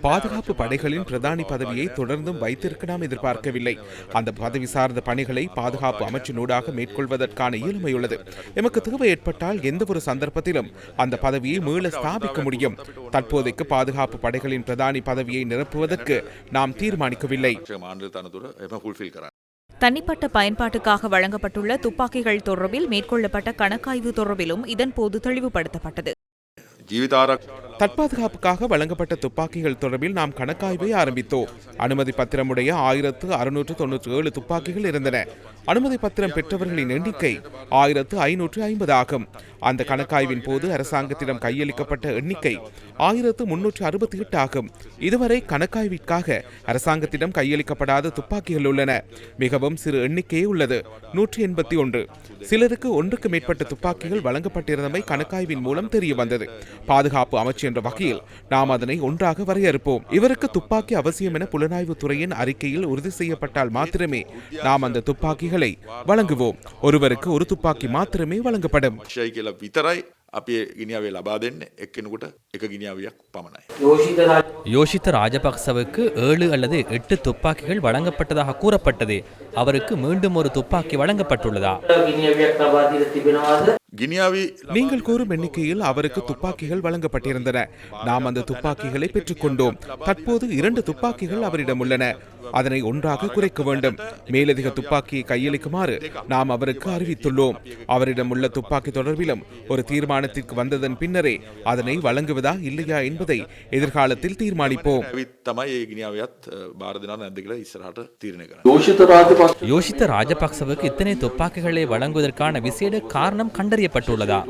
பாதுகாப்பு படைகளின் பிரதானி பதவியை தொடர்ந்தும் வைத்திருக்க நாம் எதிர்பார்க்கவில்லை. அந்த பதவி சார்ந்த பணிகளை பாதுகாப்பு அமைச்சினூடாக மேற்கொள்வதற்கான இயலுமையுள்ளது. எமக்கு தேவை ஏற்பட்டால் எந்த ஒரு சந்தர்ப்பத்திலும் அந்த பதவியை மீள ஸ்தாபிக்க முடியும். தற்போதைக்கு பாதுகாப்பு படைகளின் பிரதானி பதவியை நிரப்புவதற்கு நாம் தீர்மானிக்கவில்லை. தனிப்பட்ட பயன்பாட்டுக்காக வழங்கப்பட்டுள்ள துப்பாக்கிகள் தொடர்பில் மேற்கொள்ளப்பட்ட கணக்காய்வு தொடர்பிலும் இதன்போது தெளிவுபடுத்தப்பட்டது. தற்பாதுகாப்புக்காக வழங்கப்பட்ட துப்பாக்கிகள் தொடர்பில் நாம் கணக்காய்வை ஆரம்பித்தோம். அனுமதி பத்திரமுடைய ஆயிரத்து அறுநூற்று தொன்னூற்றி ஏழு துப்பாக்கிகள் இருந்தன. அனுமதி பத்திரம் பெற்றவர்களின் எண்ணிக்கை ஆயிரத்து ஐநூற்று ஐம்பது ஆகும். அந்த கணக்காய்வின் போது அரசாங்கத்திடம் கையளிக்கப்பட்ட எண்ணிக்கை ஆயிரத்து முன்னூற்று அறுபத்தி எட்டு ஆகும். இதுவரை கணக்காய்விற்காக அரசாங்கத்திடம் கையளிக்கப்படாத துப்பாக்கிகள் உள்ளன. மிகவும் சிறு எண்ணிக்கையே உள்ளது. நூற்றி எண்பத்தி ஒன்று. சிலருக்கு ஒன்றுக்கு மேற்பட்ட துப்பாக்கிகள் வழங்கப்பட்டிருந்தமை கணக்காய்வின் மூலம் தெரிய வந்தது பாதுகாப்பு அமைச்சர் என்ற வகையில் நாம் அதனை ஒன்றாக வரையறுப்போம் இவருக்கு துப்பாக்கி அவசியம் என புலனாய்வு துறையின் அறிக்கையில் உறுதி செய்யப்பட்டால் மாத்திரமே நாம் அந்த துப்பாக்கிகளை வழங்குவோம் ஒருவருக்கு ஒரு துப்பாக்கி மாத்திரமே வழங்கப்படும் ශය කියලා විතරයි අපි ගිනිියාවේ ලබා දෙන්න එක්කෙනකුට එක ගිනිියාවයක් පමණයි. යෝෂිත රාජ யோஷித்த ராஜபக்சவுக்கு ஏழு அல்லது எட்டு துப்பாக்கிகள் வழங்கப்பட்டதாக கூறப்பட்டது அவருக்கு மீண்டும் ஒரு துப்பாக்கி வழங்கப்பட்டுள்ளதா நீங்கள் கூறும் எண்ணிக்கையில் அவருக்கு துப்பாக்கிகள் வழங்கப்பட்டிருந்தன. நாம் அந்த துப்பாக்கிகளை பெற்றுக்கொண்டோம். தற்போது இரண்டு துப்பாக்கிகள் அவரிடம் உள்ளன. அதனை ஒன்றாக குறைக்க வேண்டும். மேலதிக துப்பாக்கியை கையளிக்குமாறு நாம் அவருக்கு அறிவித்துள்ளோம். அவரிடம் உள்ள துப்பாக்கி தொடர்பிலும் ஒரு தீர்மானத்திற்கு வந்ததன் பின்னரே அதனை வழங்குவதா இல்லையா என்பதை எதிர்காலத்தில் தீர்மானிப்போம். யோசித்த ராஜபக்சவுக்கு இத்தனை துப்பாக்கிகளை வழங்குவதற்கான விசேட காரணம் கண்ட கண்டறியப்பட்டுள்ளதா?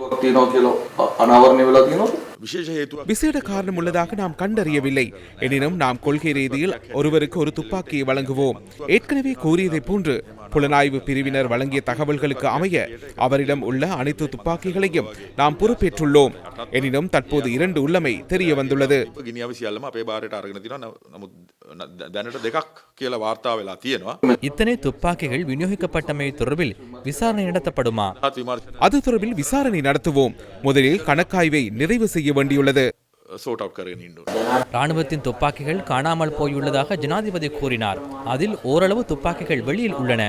விசேட காரணம் உள்ளதாக நாம் கண்டறியவில்லை. எனினும் நாம் கொள்கை ரீதியில் ஒருவருக்கு ஒரு துப்பாக்கியை வழங்குவோம். ஏற்கனவே கூறியதைப் போன்று புலனாய்வு பிரிவினர் வழங்கிய தகவல்களுக்கு அமைய அவரிடம் உள்ள அனைத்து துப்பாக்கிகளையும் நாம் பொறுப்பேற்றுள்ளோம். எனினும் தற்போது இரண்டு உள்ளமை தெரிய வந்துள்ளது. இத்தனை துப்பாக்கிகள் விநியோகிக்கப்பட்டமை தொடர்பில் விசாரணை நடத்தப்படுமா? அது தொடர்பில் விசாரணை நடத்துவோம். முதலில் கணக்காய்வை நிறைவு செய்ய வேண்டியுள்ளது. ராணுவத்தின் துப்பாக்கிகள் காணாமல் போயுள்ளதாக ஜனாதிபதி கூறினார். அதில் ஓரளவு துப்பாக்கிகள் வெளியில் உள்ளன.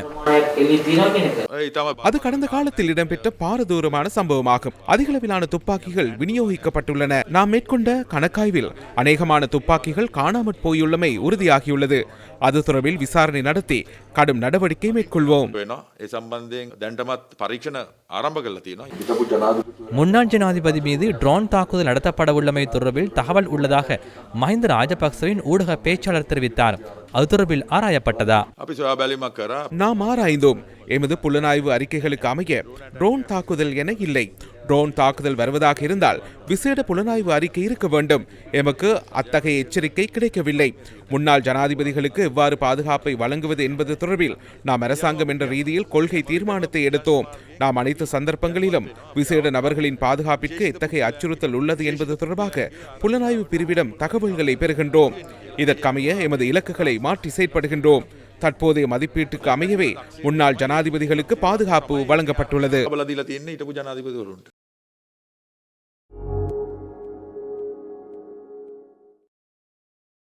அது கடந்த காலத்தில் இடம்பெற்ற பாரதூரமான சம்பவமாகும். அதிகளவிலான துப்பாக்கிகள் விநியோகிக்கப்பட்டுள்ளன. நாம் மேற்கொண்ட கணக்காய்வில் அநேகமான துப்பாக்கிகள் காணாமல் போயுள்ளமை உறுதியாகியுள்ளது. அது தொடர்பில் விசாரணை நடத்தி கடும் நடவடிக்கை மேற்கொள்வோம். முன்னாள் ஜனாதிபதி மீது ட்ரோன் தாக்குதல் நடத்தப்படவுள்ளமை தொடர்பில் தகவல் உள்ளதாக மஹிந்த ராஜபக்சவின் ஊடக பேச்சாளர் தெரிவித்தார். அது தொடர்பில் ஆராயப்பட்டதா? நாம் ஆராய்ந்தோம். எமது புலனாய்வு அறிக்கைகளுக்கு அமைய ட்ரோன் தாக்குதல் என இல்லை. ட்ரோன் தாக்குதல் வருவதாக இருந்தால் விசேட புலனாய்வு அறிக்கை இருக்க வேண்டும். எமக்கு அத்தகைய எச்சரிக்கை கிடைக்கவில்லை. முன்னாள் ஜனாதிபதிகளுக்கு எவ்வாறு பாதுகாப்பை வழங்குவது என்பது தொடர்பில் நாம் அரசாங்கம் என்ற ரீதியில் கொள்கை தீர்மானத்தை எடுத்தோம். நாம் அனைத்து சந்தர்ப்பங்களிலும் விசேட நபர்களின் பாதுகாப்பிற்கு எத்தகைய அச்சுறுத்தல் உள்ளது என்பது தொடர்பாக புலனாய்வு பிரிவிடம் தகவல்களை பெறுகின்றோம். இதற்கமைய எமது இலக்குகளை மாற்றி செயற்படுகின்றோம். தற்போதைய மதிப்பீட்டுக்கு அமையவே முன்னாள் ஜனாதிபதிகளுக்கு பாதுகாப்பு வழங்கப்பட்டுள்ளது.